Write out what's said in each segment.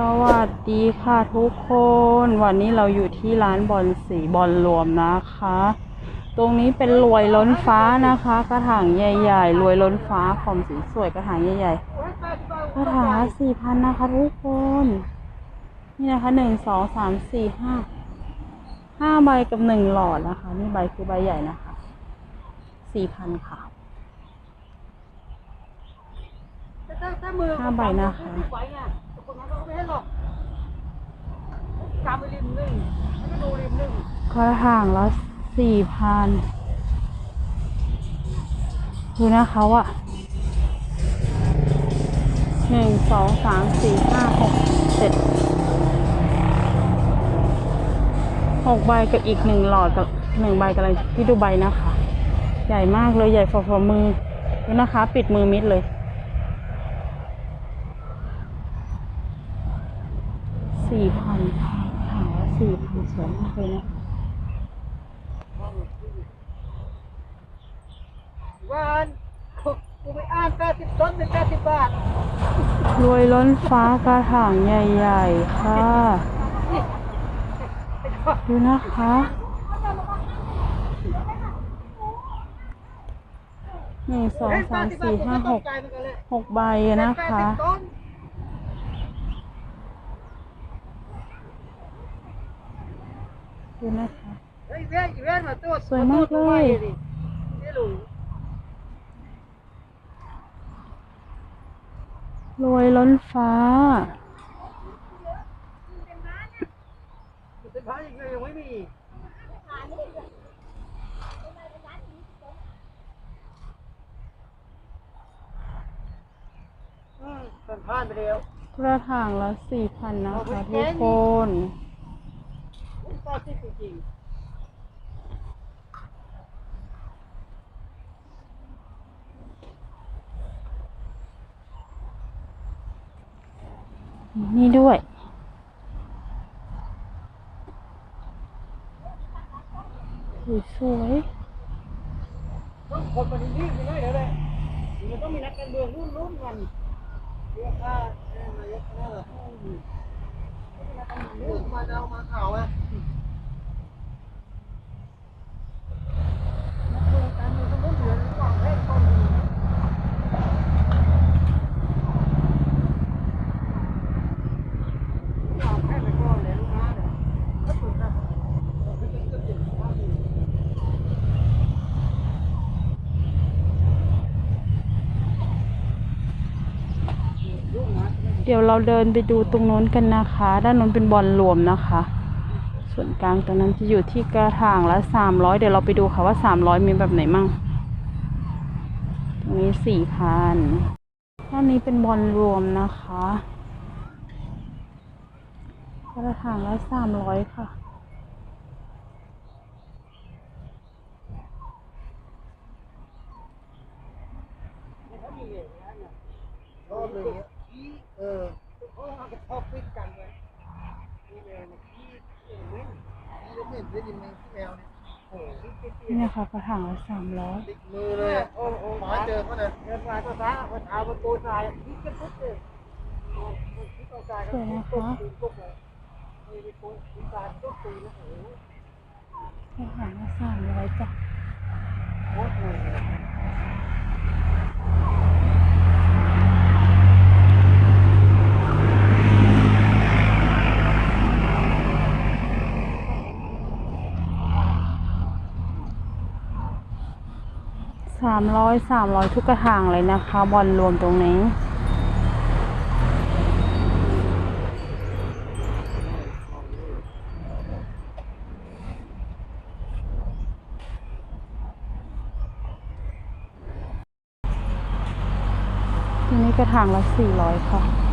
สวัสดีค่ะทุกคน วันนี้เราอยู่ที่ร้านบอลสีบอลรวมนะคะ ตรงนี้เป็นรวยล้นฟ้านะคะ กระถางใหญ่ๆรวยล้นฟ้าของสีสวยกระถางใหญ่ๆกระถางละสี่พันนะคะทุกคน นี่นะคะหนึ่งสองสามสี่ห้าห้าใบกับหนึ่งหลอดนะคะ นี่ใบคือใบใหญ่นะคะสี่พันค่ะห้าใบนะคะ เนี่ยคนนั้นเขาก็ไม่ให้หรอกจำลิมหนึ่งแล้วก็ดูริมหนึ่งกระถางละสี่พันดูนะคะว่าหนึ่งสองสามสี่ห้าหกเจ็ดหกใบกับอีกหนึ่งหลอดกับหนึ่งใบกำลังที่ดูใบนะคะ ใหญ่มากเลยใหญ่ฝ่าฝ่ามือดูนะคะ ปิดมือมิดเลย สี่พันถามว่าสี่พันสวยมากเลยนะวันกูไปอ่านแปดสิบต้นเป็นแปดสิบบาทรวยล้นฟ้ากระถางใหญ่ๆ ค่ะ ดูนะคะ หนึ่งสองสามสี่ห้าหกใจมันกันเลยหกใบนะคะ แป ดูนะคะเฮ้ยเว้ยเว้ยมาตัวสวยมากเลยรวยล้นฟ้าเป็นพระอีกเลยยังไม่มีอืมเป็นไปแล้วกระถางละสี่พันนะคะทุกคน แปดสิบจริงนี่ด้วย สวยๆต้องคนมาที่นี่ไม่ได้เลยมันต้องมีนักการเมืองรุ่นรุ่นกันเรียกว่านายกคณะมาเดามาข่าวอะนักการเมืองต้องเหลือระหว่างเพศคนระหว่างเพศไปก่อนเลยลูกค้าเนี่ยก็ถูกครับเราไม่ต้องเก็บเก็บข้าวอยู่ เดี๋ยวเราเดินไปดูตรงโน้นกันนะคะ ด้านโน้นเป็นบอลรวมนะคะ ส่วนกลางตรงนั้นจะอยู่ที่กระถางละสามร้อยเดี๋ยวเราไปดูค่ะว่าสามร้อยมีแบบไหนมั่ง ตรงนี้สี่พันด้านนี้เป็นบอลรวมนะคะ กระถางละสามร้อยค่ะ ชอบเลยเนี่ยเออเขาเอากระทบฟิตกันเลยนี่แมวเนี่ยขี้เอ๋ยขี้แล้ว เหม็นด้วยดิแมวขี้แมวเนี่ยโอ้โหนี่นะคะกระถางละสามร้อยติดมือเลยอะโอ้โหหมาเจอเขาเนี่ยเดินมาตัวซ้ายคนเอาประตูซ้ายขี้กันปุ๊บเลยขี้ตัวซ้ายก็ปุ๊บปุ๊บปุ๊บเลยมีมีคนขี้ซ้ายปุ๊บปุ๊บนะโอ้โหกระถางละสามร้อยจ้ะ โคตรเลย สามร้อยสามร้อยทุกกระถางเลยนะคะ บอลรวมตรงนี้ตรงนี้กระถางละสี่ร้อยค่ะ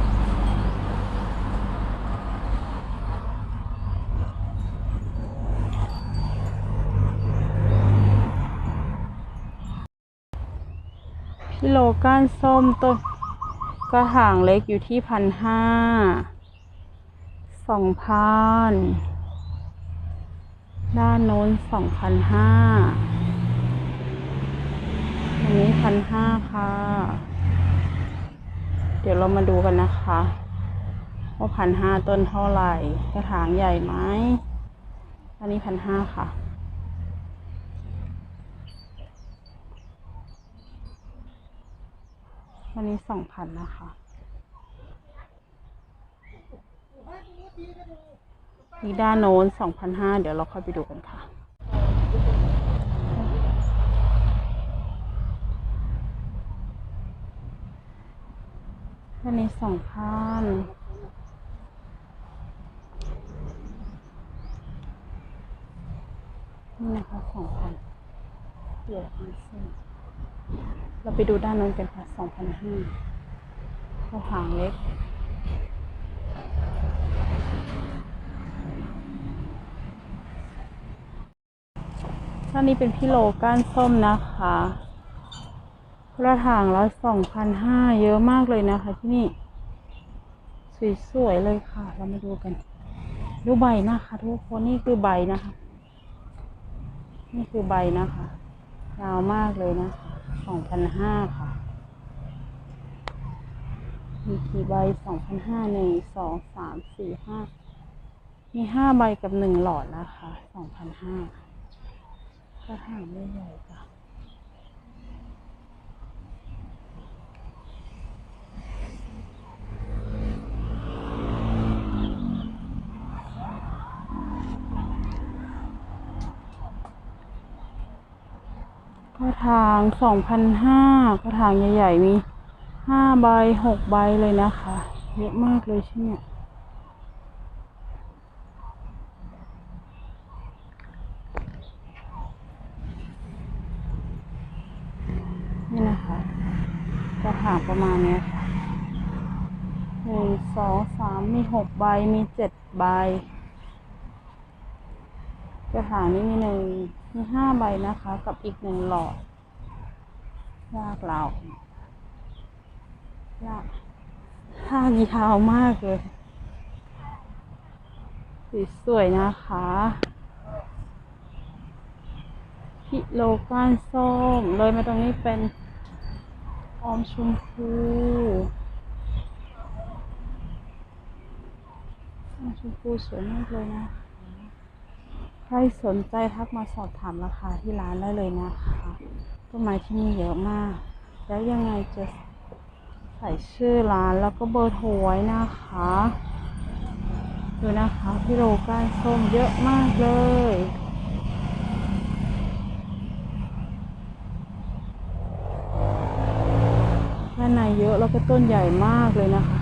โลก้านส้มต้นกระถางเล็กอยู่ที่พันห้าสองพันด้านโน้นสองพันห้าอันนี้พันห้าค่ะ เดี๋ยวเรามาดูกันนะคะวว่าพันห้าต้นเท่าไหร่ กระถางใหญ่ไหมอันนี้พันห้าค่ะ อันนี้สองพันนะคะอีด้านโน้นสองพันห้าเดี๋ยวเราค่อยไปดูกันค่ะอันนี้สองพันนี่นะคะสองพันเดี๋ยวห้าสิ เราไปดูด้านโน้นกันค่ะสองพันห้ากระถางเล็กท่านนี้เป็นพี่โลก้านส้มนะคะกระถางละสองพันห้าเยอะมากเลยนะคะที่นี่ สวยๆเลยค่ะ เรามาดูกัน ดูใบนะคะทุกคนนี่คือใบนะคะ นี่คือใบนะคะ ยาวมากเลยนะคะ สองพันห้าค่ะ มีกี่ใบสองพันห้าหนึ่งสองสามสี่ห้ามีห้าใบกับหนึ่งหลอดนะคะสองพันห้ากระถางไม่ใหญ่จ้ะ กระถางสองพันห้ากระถางใหญ่ๆมีห้าใบหกใบเลยนะคะเยอะมากเลยใช่ไหมนี่นะคะกระถางประมาณเนี้ยค่ะหนึ่งสองสามมีหกใบมีเจ็ดใบกระถางนี้มีหนึ่ง มีห้าใบนะคะ กับอีกหนึ่งหลอดลากเราลากท่างยาวมากเลยสวยๆนะคะพิโลก้านส้ม เลยมาตรงนี้เป็นออมชมพูออมชมพูสวยมากเลยนะคะ ครสนใจทักมาสอบถามราคาที่ร้านได้เลยนะคะต้นไม้ที่นี่เยอะมาก แล้วยังไงจะใส่ชื่อร้านแล้วก็เบอร์โทรไว้นะคะดูนะคะพิโลก้านส้มเยอะมากเลย ด้านในเยอะแล้วก็ต้นใหญ่มากเลยนะคะ